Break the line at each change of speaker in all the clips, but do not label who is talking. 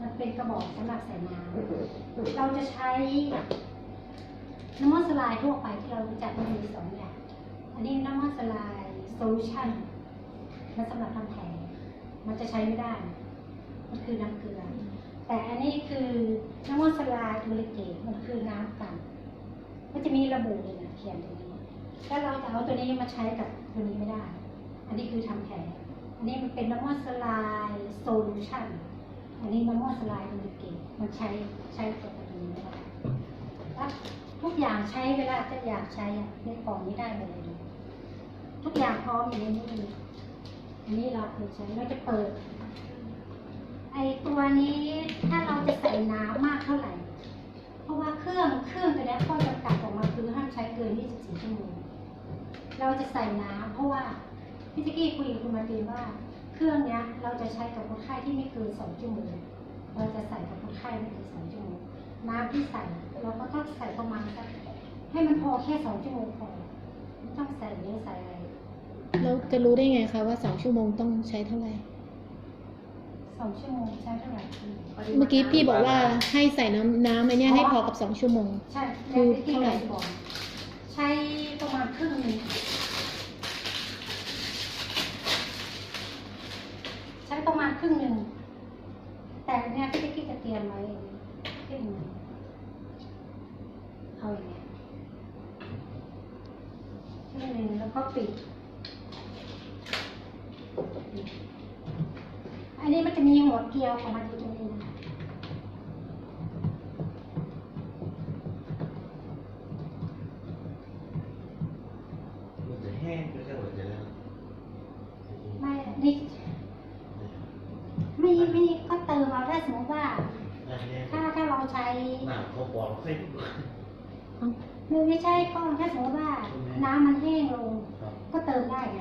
มันเป็นกระบอกสำหรับใส่น้ำเราจะใช้น้ำมันสลายทั่วไปที่เรารู้จักมันมีสองอย่าง อันนี้น้ำมันสลายโซลูชันมันสำหรับทำแผลมันจะใช้ไม่ได้ มันคือน้ำเกลือ แต่อันนี้คือน้ำมันสลายโมเลกุลมันคือน้ำกันก็จะมีระบุเลยนะเขียนตรงนี้ถ้าเราจะเอาตัวนี้มาใช้กับตัวนี้ไม่ได้ อันนี้คือทำแผลอันนี้มันเป็นน้ำมันสลายโซลูชัน อันนี้น้ำมันสลายโมเกุลมันใช้ใช้กับตัวนี้ไม่ได้แล้วทุกอย่างใช้เวลาจะอยากใช้ในกล่องนี้ได้เลย ทุกอย่างพร้อมอยู่ในนี้อันนี้เราเคยใช้เราจะเปิด ไอตัวนี้ถ้าเราจะใส่น้ำมากเท่าไหร่ เพราะว่าเครื่องเครื่องตัวนี้ข้อจำกัดของมันคือห้ามใช้เกิน 24 ชั่วโมงเราจะใส่น้ำเพราะว่าพี่จิกกี้คุยกับคุณมาตีว่า เครื่องเนี้ยเราจะใช้กับคนไข้ที่ไม่เกิน2ชั่วโมงเราจะใส่กับคนไข้ไม่เกิน2ชั่วโมงน้ำที่ใส่เราก็ต้องใส่ประมาณสักให้มันพอแค่2ชั่วโมงพอไม่ต้องใส่เยอะใส่อะไร
แล้วจะรู้ได้ไงคะว่าสองชั่วโมงต้องใช้เท่าไหร่
สองชั่วโมงใช้เท่าไหร่พี่
เมื่อกี้พี่บอกว่าให้ใส่น้ำน้ำไอ้เนี่ยให้พอกับสองชั่วโมง
ใช่
คือ
แล้วที่
เท่าไหร่
เราบอกใช้ประมาณครึ่งหนึงใช้ประมาณ ครึ่งหนึ่ง แต่เนี่ยพี่ติ๊กกี้จะเตรียมไว้ครึ่งหนึงเอาอย่างเงี้ยครึ่งหนึ่งแล้วก็ปิด อันนี้มันจะมีหัวเกลียวของมันอยู่ตรงนี้นะ
มันจะแห้งไปแค่หัวใจแล้ว
ไม่นี่ไม่ไม่ก็เติมเอาถ้าสมมติว่า
อันนี้
ถ้าถ้าเราใช้
หนาวเขาปอดค่อยดีกว่า
ไม่ไม่ ใช่ก็ถ้าสมมติว่าน้ำมันแห้งลง
ครับ
ก็เติมได้ไง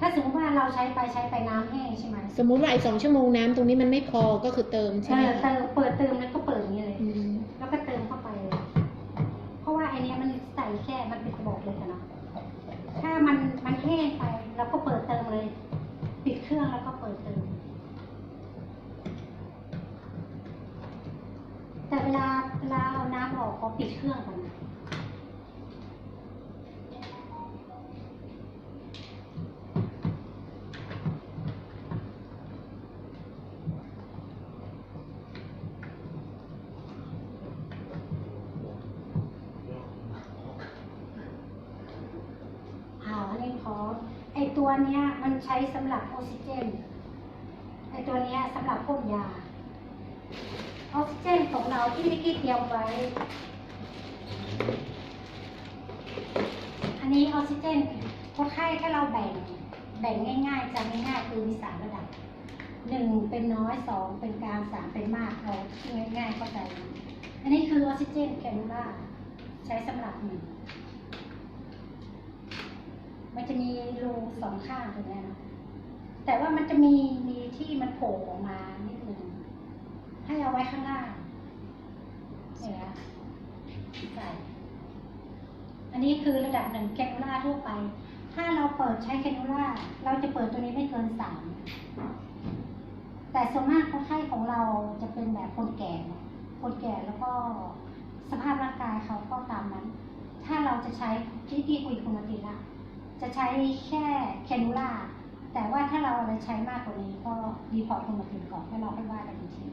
ถ้าสมมติว่าเราใช้ไปใช้ไปน้ำแห้งใช่ไหม
สมมุติว่าไอ้สองชั่วโมงน้ำตรงนี้มันไม่พอก็คือเติม
เอ
ใช่ไหม
อ
คะ
เติมเปิดเติมแล้วก็เปิดอย่างนี้เลย
อืม
แล้วก็เติมเข้าไปเลย เพราะว่าไอเนี้ยมันใส่แค่มันเป็นกระบอกเลยอะเนาะถ้ามันมันแห้งไปเราก็เปิดเติมเลย ปิดเครื่องแล้วก็เปิดเติม แต่เวลาเวลาเอาน้ำออกก็ปิดเครื่องก่อนนะ ตัวเนี้ยมันใช้สำหรับออกซิเจนไอตัวเนี้ยสำหรับพ่นยา ออกซิเจนของเราที่พี่กี้เตรียมไว้ อันนี้ออกซิเจนคนไข้ถ้าเราแบ่งแบ่งง่ายๆจำง่ายๆคือมีสามระดับหนึ่งเป็นน้อยสองเป็นกลางสามเป็นมากเอาง่ายๆเข้าใจ อันนี้คือออกซิเจนแคนูล่าใช้สำหรับหนึ่ง มันจะมีรูสองข้างตรงนี้นะแต่ว่ามันจะมีมีที่มันโผล่ออกมานิดนึงให้เอาไว้ข้างล่างเนี่ยนะใส่อันนี้คือระดับหนึ่งแคนูล่าทั่วไป ถ้าเราเปิดใช้แคนูล่าเราจะเปิดตัวนี้ไม่เกินสามแต่ส่วนมากคนไข้ของเราจะเป็นแบบคนแก่ คนแก่แล้วก็สภาพร่างกายเขาก็ตามนั้น ถ้าเราจะใช้ที่ที่คุยคุณมาติละ จะใช้แค่แคนูล่าแต่ว่าถ้าเราอะไรใช้มากกว่านี้ก็รีพอร์ตคุณมาถึงก่อนแล้วเราค่อยว่ากันอีกที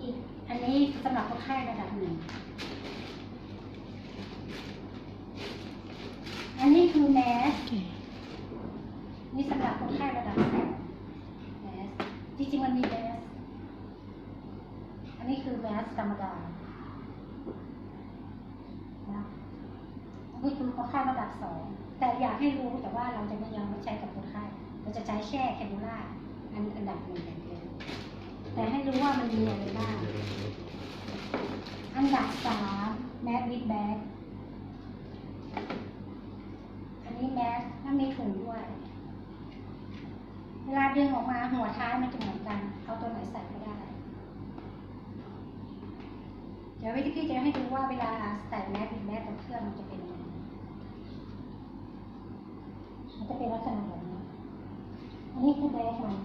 อีกอันนี้สำหรับคนไข้ระดับหนึ่งอันนี้คือแมสนี่สำหรับคนไข้ระดับสองแมสจริงๆมันมีแมสอันนี้คือแมสธรรมดานะนี่คือคนไข้ระดับสอง แต่อยากให้รู้แต่ว่าเราจะไม่ยังไม่ใช้กับคนไข้เราจะใช้แค่แคนูล่าอันอันดับหนึ่งอย่างเดียวแต่ให้รู้ว่ามันมีอะไรบ้างอันดับสามแมสวิดแบ็กอันนี้แมสถ้ามีถุงด้วย เวลาดึงออกมาหัวท้ายมันจะเหมือนกัน เอาตัวไหนใส่ก็ได้ เดี๋ยววิธีที่จะให้ดูว่าเวลาใส่แมสวิดแบ็กกับเครื่องมันจะเป็นยังไง มันจะเป็นลักษณะแบบนี้ อันนี้คือแบกมัน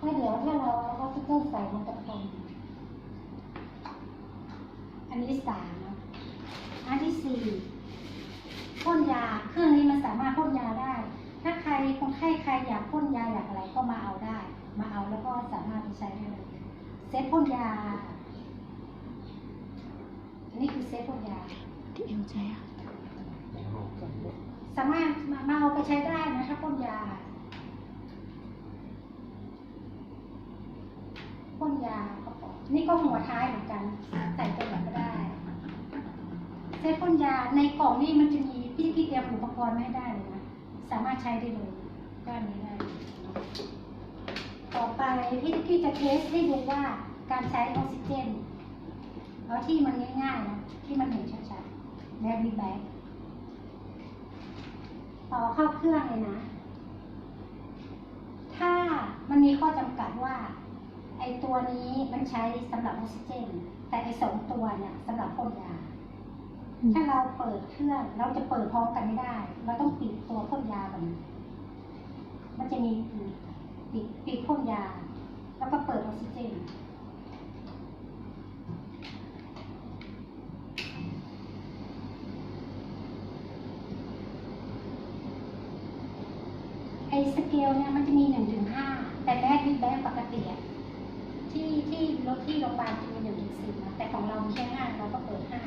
ถ้าเดี๋ยวถ้าเราเอาออกซิเจนใส่มันจะพองนนี้สามนะอันที่สี่พ่นยา เครื่องนี้มันสามารถพ่นยาได้ ถ้าใครคนไข้ใครอยากพ่นยาอยากอะไรก็มาเอาได้ มาเอาแล้วก็สามารถไปใช้ได้เลย เซตพ่นยา อันนี้คือเซตพ่นยา
ที่เอวใจอะ
สามารถมาเอาไปใช้ได้นะถ้าพ่นยาพ่นยากระป๋องนี่ก็หัวท้ายเหมือนกัน ใส่ตัวไหนก็ได้เซตพ่นยาในกล่องนี่มันจะมีพี่พี่เตรียมอุปกรณ์ไม่ได้เลยนะสามารถใช้ได้เลยด้านนี้ได้ต่อไปพี่พี่จะเทสให้ดูว่าการใช้ออกซิเจนเอาที่มันง่ายๆนะที่มันเห็นชัดๆแบกแบก อเข้าเครื่องเลยนะ ถ้ามันมีข้อจำกัดว่า ไอตัวนี้มันใช้สำหรับออกซิเจน แต่ไอสองตัวเนี่ยสำหรับพ่นยา ถ้าเราเปิดเครื่องเราจะเปิดพร้อมกันไม่ได้ เราต้องปิดตัวพ่นยาก่อนมันจะมีปิดปิดพ่นยา แล้วก็เปิดออกซิเจน ไอ้ สเกลเนี่ยมันจะมีหนึ่งถึงห้าแต่แรกนี่แบงปกติอะที่ที่รถที่โรงพยาบาลจะมีหนึ่งถึงสิบนะแต่ของเรามีแค่ห้าเราก็เปิดห้า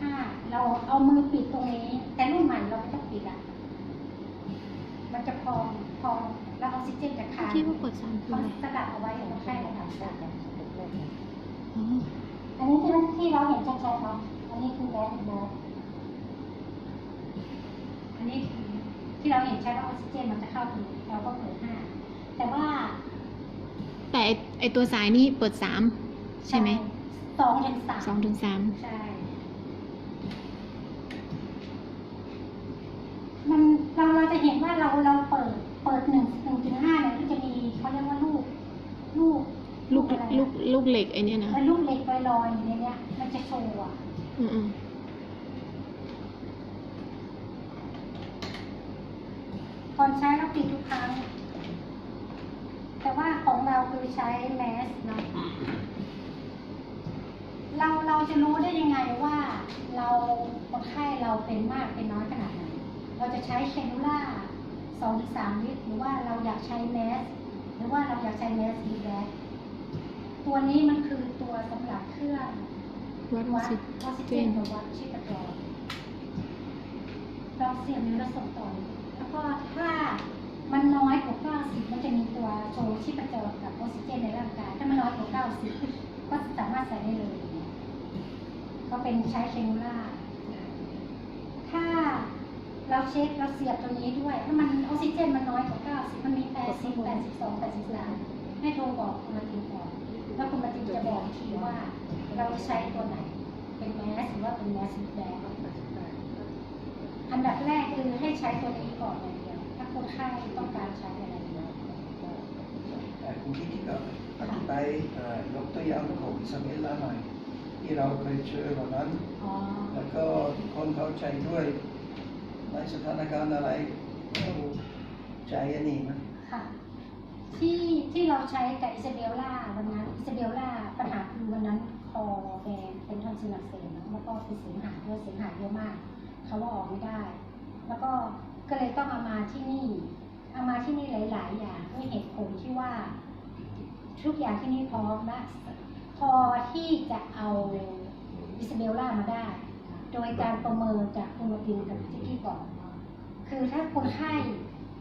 ห้าเราเอามือปิดตรงนี้ แต่รุ่นใหม่เราไม่ต้องปิดอะมันจะพองพองแล้วออกซิเจนจะค้าง
ที่ว่าเปิดสามคือ
เขา
อะไร
สกัดเอาไว้ของคนไข้เลยค่ะ
อ๋อ
อันนี้ที่ที่เราเห็นชัดๆเนาะอันนี้คือแบงค์แบงค์อันนี้คือ ที่เราเห็นชัดว่าออกซิเจนมันจะเข้าถึงเราก็เปิดห้าแต่ว่า
แต่ไอ้ไอตัวสายนี่เปิดสามใช่ไหม
สองถึงสาม
สองถึงสาม
ใช่ มันเราเราจะเห็นว่าเราเราเปิดเปิดหนึ่งหนึ่งถึงห้าเนี่ยก็จะมีเขาเรียกว่าลูก ลูก
ลูก
อะไรอะ
ลูกลูกเหล็กไอเนี้ยนะ
เป็นลูกเล็กลอยๆอยู่ในเนี้ยมันจะโชว์อะ
อืม อืม
ก่อนใช้เราปิดทุกครั้ง แต่ว่าของเราคือใช้แมสเนาะเราเราจะรู้ได้ยังไงว่าเราคนไข้เราเป็นมากเป็นน้อยขนาดไหน เราจะใช้แคนูล่าสองถึงสามลิตรหรือว่าเราอยากใช้แมส หรือว่าเราอยากใช้แมสดีแบกตัวนี้มันคือตัวสำหรับเครื่อง
วัดออก
วัด
ซิ
ออกซิ
เจ
เจน
น
กับวัดชีพจรเราเสียบนิ้วแล้วส่งต่อ แล้วก็ถ้ามันน้อยกว่า 90 มันจะมีตัวโชว์ชีพจรกับออกซิเจนในร่างกาย ถ้ามันน้อยกว่า 90 ก็สามารถใส่ได้เลย ก็เป็นใช้เคนูล่า ถ้าเราเช็คเราเสียบตัวนี้ด้วย ถ้ามันออกซิเจนมันน้อยกว่า 90 มันมี 80 82 83 ให้โทรบอกคุณมาตินก่อนแล้วคุณมาตินจะบอกทีว่าเราจะใช้ตัวไหน เป็นแมสหรือว่าเป็นแมสสีแดงอันดับ คือให้ใช้ตัวนี้ก่อนอย่างเดียวถ้าคนไข้ต้องการใช้อะไรเดียว
แต่คุณพิธีก็อธิบายยกตัวอย่างของอิซาเบลล่าหน่อยที่เราเคยเจอวันนั้น แล้วก็คนเข้าใจด้วยในสถานการณ์อะไรใจอันนี้นะ
ค่ะที่ที่เราใช้กับอิซาเบลล่าวันนั้นอิซาเบลล่าปัญหาคือวันนั้นคอแดงเป็นทอนซิลอักเสบแล้วก็เป็นเสียงหายด้วยเสียงหายเยอะมากเขาว่าออกไม่ได้ แล้วก็ก็เลยต้องเอามาที่นี่ เอามาที่นี่หลาย ๆ อย่างด้วยเหตุผลที่ว่า ทุกอย่างที่นี่พร้อมและพอที่จะเอาอิซาเบลล่ามาได้ โดยการประเมินจากคุณมาตินกับจิกกี้ก่อนคือถ้าคนไข้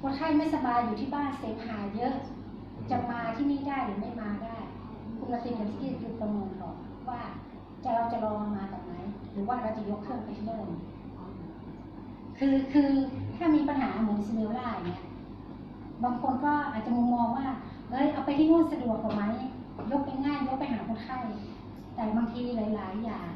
คนไข้ไม่สบายอยู่ที่บ้านเสมหาเยอะ จะมาที่นี่ได้หรือไม่มาได้ คุณมาตินกับจิกกี้คือประเมินก่อนว่าจะเราจะรอมาต่อไหมหรือว่าเราจะยกเครื่องไปที่เดิม คือคือถ้ามีปัญหาเหมือนซิเมลล่าอย่าเนี่ยบางคนก็อาจจะมุมมองว่า เอ้ยเอาไปที่นู่นสะดวกกว่าไหมยกไปง่ายยกไปหาคนไข้แต่บางทีหลาย ๆ อย่าง